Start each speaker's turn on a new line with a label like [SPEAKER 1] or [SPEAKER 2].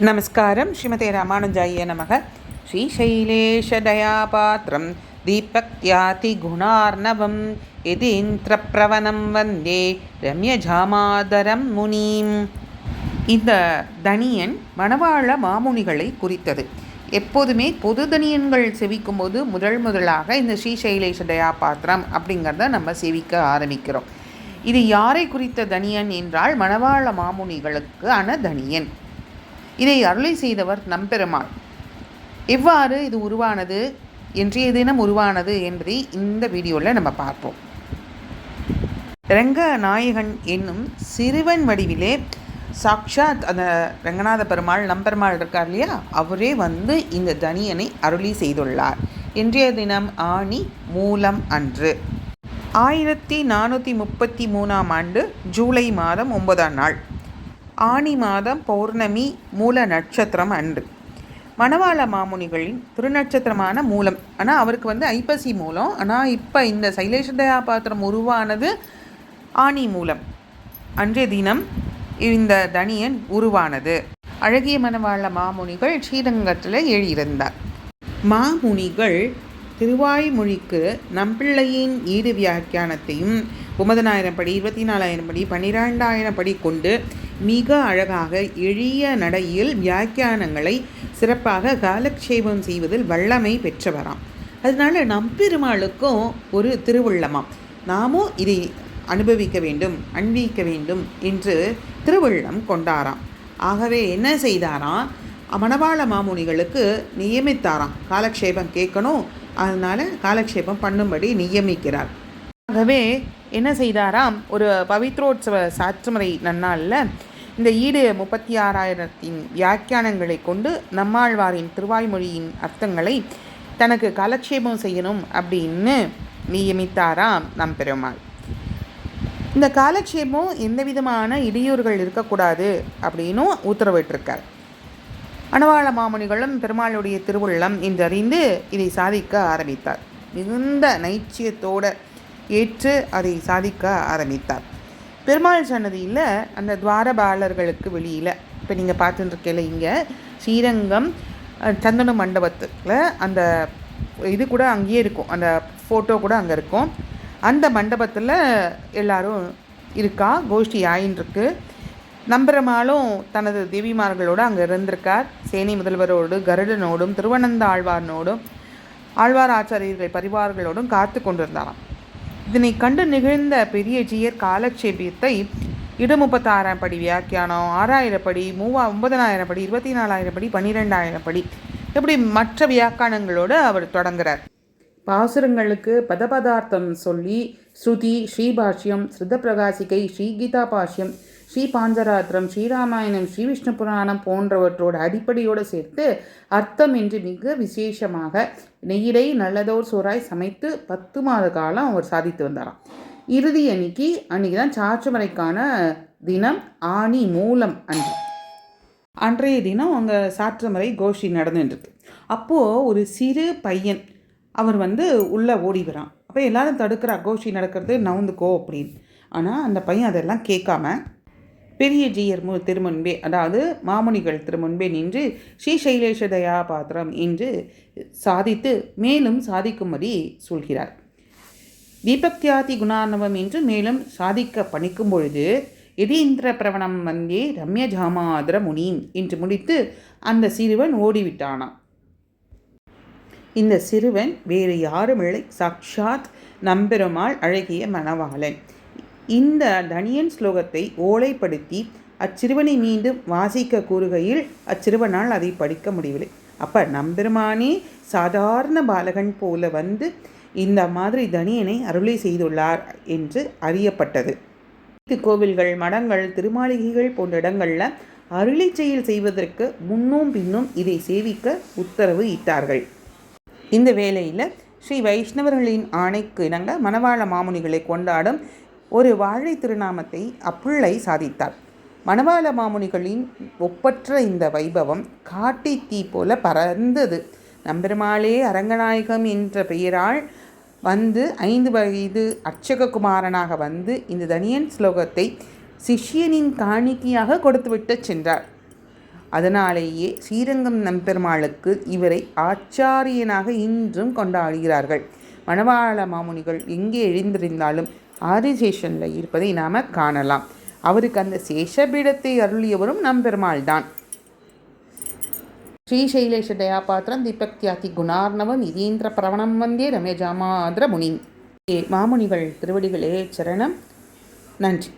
[SPEAKER 1] நமஸ்காரம். ஸ்ரீமதே ராமானுஜாய நமக. ஸ்ரீசைலேஷதயாபாத்திரம் தீபக்தியாதிகுணார்ணவம் யதீந்திரப்பிரவணம் வந்தே. ரம்யஜாமாதரம் முனீம். இந்த தனியன் மணவாள மாமுனிகளை குறித்தது. எப்போதுமே பொது தனியன்கள் செவிக்கும் போது முதல் முதலாக இந்த ஸ்ரீசைலேஷ தயாபாத்திரம் அப்படிங்கிறத நம்ம செவிக்க ஆரம்பிக்கிறோம். இது யாரை குறித்த தனியன் என்றால் மணவாள மாமுனிகளுக்கு ஆன தனியன் இதை அருளை செய்தவர் நம்பெருமாள் எவ்வாறு இது உருவானது? இன்றைய தினம் உருவானது என்பதை இந்த வீடியோவில் நம்ம பார்ப்போம். ரங்க நாயகன் என்னும் சிறுவன் வடிவிலே சாக்ஷாத் அந்த ரங்கநாத பெருமாள் நம்பெருமாள் இருக்கார் இல்லையா? அவரே வந்து இந்த தனியனை அருளி செய்துள்ளார். இன்றைய தினம் ஆணி மூலம் அன்று. ஆயிரத்தி நானூற்றி முப்பத்தி மூணாம் ஆண்டு ஜூலை மாதம் ஒன்பதாம் நாள். ஆனி மாதம் பௌர்ணமி மூல நட்சத்திரம் அன்று. மணவாள மாமுனிகளின் திருநட்சத்திரமான மூலம். ஆனால் அவருக்கு வந்து ஐப்பசி மூலம். ஆனால் இப்போ இந்த சைலேஷதயா பாத்திரம் உருவானது ஆனி மூலம். அன்றைய தினம் இந்த தனியன் உருவானது. அழகிய மணவாள மாமுனிகள் ஸ்ரீரங்கத்தில் எழுதியிருந்தார் மாமுனிகள் திருவாய்மொழிக்கு நம்பிள்ளையின் ஈடு வியாக்கியானத்தையும் ஒன்பதனாயிரம் படி இருபத்தி நாலாயிரம் படி பன்னிரெண்டாயிரம் படி கொண்டு மிக அழகாக எளிய நடையில் வியாக்கியானங்களை சிறப்பாக காலக்ஷேபம் செய்வதில் வல்லமை பெற்றவராம். அதனால நம்பெருமாளுக்கும் ஒரு திருவுள்ளமாம். நாமும் இதை அனுபவிக்க வேண்டும் அன்பிக்க வேண்டும் என்று திருவுள்ளம் கொண்டாராம். ஆகவே என்ன செய்தாராம்? மணவாள மாமுனிகளுக்கு நியமித்தாராம். காலக்ஷேபம் கேட்கணும் அதனால் காலக்ஷேபம் பண்ணும்படி நியமிக்கிறார். ஆகவே என்ன செய்தாராம்? ஒரு பவித்ரோத்சவ சாற்றுமுறை நன்னாளில் இந்த ஈடு முப்பத்தி ஆறாயிரத்தின் வியாக்கியானங்களை கொண்டு நம்மாழ்வாரின் திருவாய்மொழியின் அர்த்தங்களை தனக்கு காலட்சேபம் செய்யணும் அப்படின்னு நியமித்தாராம் நம் பெருமாள் இந்த காலட்சேபம் எந்த விதமான இடையூறுகள் இருக்கக்கூடாது அப்படின்னும் உத்தரவிட்டிருக்கார். அணவாள மாமுனிகளும் பெருமாளுடைய திருவுள்ளம் என்றறிந்து இதை சாதிக்க ஆரம்பித்தார். மிகுந்த நைச்சியத்தோடு ஏற்று அதை சாதிக்க ஆரம்பித்தார். பெருமாள் சன்னதியில் அந்த துவாரபாலர்களுக்கு வெளியில் இப்போ நீங்கள் பார்த்துட்டுருக்கையில் இங்கே ஸ்ரீரங்கம் சந்தன மண்டபத்தில் அந்த இது கூட அங்கேயே இருக்கும். அந்த ஃபோட்டோ கூட அங்கே இருக்கும். அந்த மண்டபத்தில் எல்லாரும் இருக்கா? கோஷ்டி ஆயின்ருக்கு நம்பெருமாளும் தனது தேவிமார்களோடு அங்கே இருந்திருக்கார். சேனை முதல்வரோடு கருடனோடும் திருவனந்த ஆழ்வார்னோடும் ஆழ்வார் ஆச்சாரியர்கள் பரிவார்களோடும் காத்து கொண்டிருந்தாராம் இதனை கண்டு நிகழ்ந்த பெரிய ஜியர் காலட்சேபியத்தை இடு படி வியாக்கியானம் ஆறாயிரம் படி மூவா ஒன்பதனாயிரம் படி இருபத்தி நாலாயிரம் படி பன்னிரெண்டாயிரம் படி. இப்படி மற்ற வியாக்கியானங்களோடு அவர் தொடங்குறார். பாசுரங்களுக்கு பதபதார்த்தம் சொல்லி ஸ்ருதி ஸ்ரீபாஷ்யம் ஸ்ருத பிரகாசிகை ஸ்ரீகீதா பாஷ்யம் ஸ்ரீ பாஞ்சராத்திரம் ஸ்ரீராமாயணம் ஸ்ரீ விஷ்ணு புராணம் போன்றவற்றோட அடிப்படையோடு சேர்த்து அர்த்தம் என்று மிக விசேஷமாக நெய்யிடை நல்லதோர் சோறாய் சமைத்து பத்து மாத காலம் அவர் சாதித்து வந்தாராம். இறுதி அன்னைக்கு அன்னைக்கு தான் சாற்றுமறைக்கான தினம் ஆணி மூலம் அன்று. அன்றைய தினம் அங்கே சாற்றுமறை கோஷ்டி நடந்துட்டுருக்கு அப்போது ஒரு சிறு பையன் அவர் வந்து உள்ளே ஓடி வரான். அப்போ எல்லாரும் தடுக்கிறா கோஷ்டி நடக்கிறது நவுந்துக்கோ அப்படின்னு. ஆனால் அந்த பையன் அதெல்லாம் கேட்காம பெரிய ஜீயர் மு திருமுன்பே அதாவது மாமுனிகள் திருமுன்பே நின்று ஸ்ரீ சைலேஷ தயா பாத்திரம் என்று சாதித்து மேலும் சாதிக்கும்படி சொல்கிறார். தீபக்தியாதி குணானவம் என்று மேலும் சாதிக்க பணிக்கும் பொழுது எதீந்திர பிரவணம் வந்தே ரம்ய ஜாமாதர முனியும் என்று முடித்து அந்த சிறுவன் ஓடிவிட்டானாம். இந்த சிறுவன் வேறு யாருமில்லை. சாக்ஷாத் நம்பெருமாள் அழகிய மணவாளன். இந்த தனியன் ஸ்லோகத்தை ஓலைப்படுத்தி அச்சிறுவனை மீண்டும் வாசிக்க கூறுகையில் அச்சிறுவனால் அதை படிக்க முடியவில்லை. அப்போ நம்பெருமானே சாதாரண பாலகன் போல வந்து இந்த மாதிரி தனியனை அருளை செய்துள்ளார் என்று அறியப்பட்டது. கோவில்கள் மடங்கள் திருமாளிகைகள் போன்ற இடங்களில் அருளை செயல் செய்வதற்கு முன்னும் பின்னும் இதை சேவிக்க உத்தரவு இட்டார்கள். இந்த வேளையில் ஸ்ரீ வைஷ்ணவர்களின் ஆணைக்கு இணங்க மணவாள மாமுனிகளை கொண்டாடும் ஒரு வாழை திருநாமத்தை அப்பிள்ளை சாதித்தார். மணவாள மாமுனிகளின் ஒப்பற்ற இந்த வைபவம் காட்டி தீ போல பறந்தது. நம்பெருமாளே அரங்கநாயகம் என்ற பெயரால் வந்து ஐந்து வயது அர்ச்சககுமாரனாக வந்து இந்த தனியன் ஸ்லோகத்தை சிஷ்யனின் காணிக்கையாக கொடுத்துவிட்டு சென்றார். அதனாலேயே ஸ்ரீரங்கம் நம்பெருமாளுக்கு இவரை ஆச்சாரியனாக இன்றும் கொண்டாடுகிறார்கள். மணவாள மாமுனிகள் எங்கே எழுந்திருந்தாலும் ஆதிசேஷனில் இருப்பதை நாம் காணலாம். அவருக்கு அந்த சேஷபீடத்தை அருளியவரும் நம்பெருமாள் தான் ஸ்ரீசைலேஷ தயாபாத்திரம் தீபக்தியாதி குணார்ணவம் இதீந்திர பிரவணம் வந்தே ரமேஜாமாந்திர முனி. ஏ மாமுனிகள் திருவடிகளே சரணம். நன்றி.